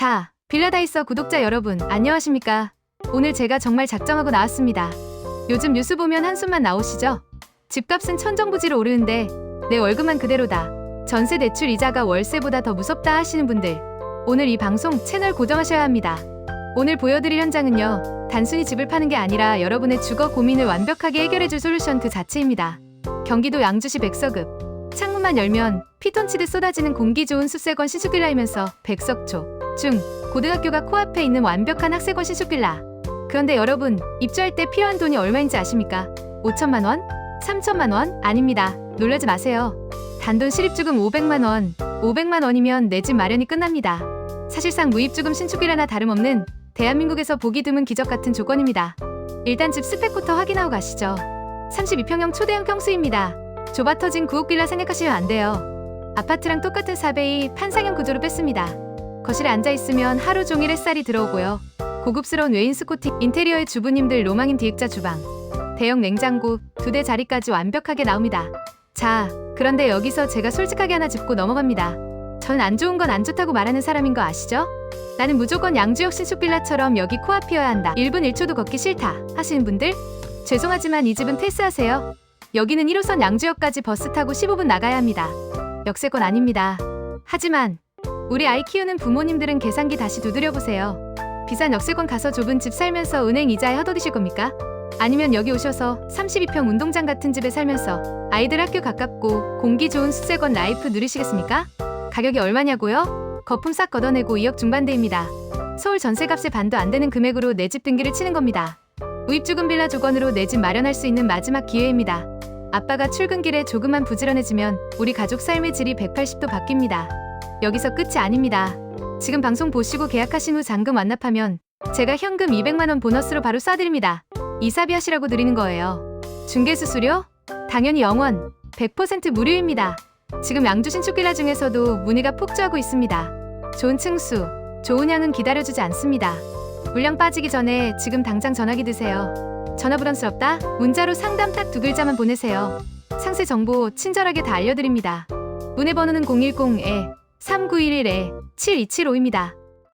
자, 빌라다이서 구독자 여러분, 안녕하십니까? 오늘 제가 정말 작정하고 나왔습니다. 요즘 뉴스 보면 한숨만 나오시죠? 집값은 천정부지로 오르는데 내 월급만 그대로다. 전세 대출 이자가 월세보다 더 무섭다 하시는 분들, 오늘 이 방송 채널 고정하셔야 합니다. 오늘 보여드릴 현장은요, 단순히 집을 파는 게 아니라 여러분의 주거 고민을 완벽하게 해결해줄 솔루션 그 자체입니다. 경기도 양주시 백서급. 창문만 열면 피톤치드 쏟아지는 공기 좋은 숲세권 신축빌라이면서 백석초, 중, 고등학교가 코앞에 있는 완벽한 학세권 신축빌라. 그런데 여러분, 입주할 때 필요한 돈이 얼마인지 아십니까? 5천만 원? 3천만 원? 아닙니다. 놀라지 마세요. 단돈 실입주금 500만 원. 500만 원이면 내 집 마련이 끝납니다. 사실상 무입주금 신축빌라나 다름없는 대한민국에서 보기 드문 기적 같은 조건입니다. 일단 집 스펙부터 확인하고 가시죠. 32평형 초대형 평수입니다. 좁아 터진 구옥빌라 생각하시면 안 돼요. 아파트랑 똑같은 4베이 판상형 구조로 뺐습니다. 거실에 앉아 있으면 하루 종일 햇살이 들어오고요. 고급스러운 웨인스코팅 인테리어의 주부님들 로망인 디귿자 주방. 대형 냉장고 두 대 자리까지 완벽하게 나옵니다. 자, 그런데 여기서 제가 솔직하게 하나 짚고 넘어갑니다. 전 안 좋은 건 안 좋다고 말하는 사람인 거 아시죠? 나는 무조건 양주역 신축빌라처럼 여기 코앞이어야 한다. 1분 1초도 걷기 싫다. 하시는 분들? 죄송하지만 이 집은 패스하세요. 여기는 1호선 양주역까지 버스 타고 15분 나가야 합니다. 역세권 아닙니다. 하지만 우리 아이 키우는 부모님들은 계산기 다시 두드려 보세요. 비싼 역세권 가서 좁은 집 살면서 은행 이자에 허덕이실 겁니까? 아니면 여기 오셔서 32평 운동장 같은 집에 살면서 아이들 학교 가깝고 공기 좋은 수세권 라이프 누리시겠습니까? 가격이 얼마냐고요? 거품 싹 걷어내고 2억 중반대입니다. 서울 전세값의 반도 안 되는 금액으로 내 집 등기를 치는 겁니다. 우입주금 빌라 조건으로 내 집 마련할 수 있는 마지막 기회입니다. 아빠가 출근길에 조금만 부지런해지면 우리 가족 삶의 질이 180도 바뀝니다. 여기서 끝이 아닙니다. 지금 방송 보시고 계약하신 후 잔금 완납하면 제가 현금 200만원 보너스로 바로 쏴드립니다. 이사비 하시라고 드리는 거예요. 중개수수료? 당연히 영원, 100% 무료입니다. 지금 양주 신축빌라 중에서도 문의가 폭주하고 있습니다. 좋은 층수, 좋은 양은 기다려주지 않습니다. 물량 빠지기 전에 지금 당장 전화기 드세요. 전화 부담스럽다? 문자로 상담 딱 두 글자만 보내세요. 상세 정보 친절하게 다 알려드립니다. 문의 번호는 010에 3911에 7275입니다.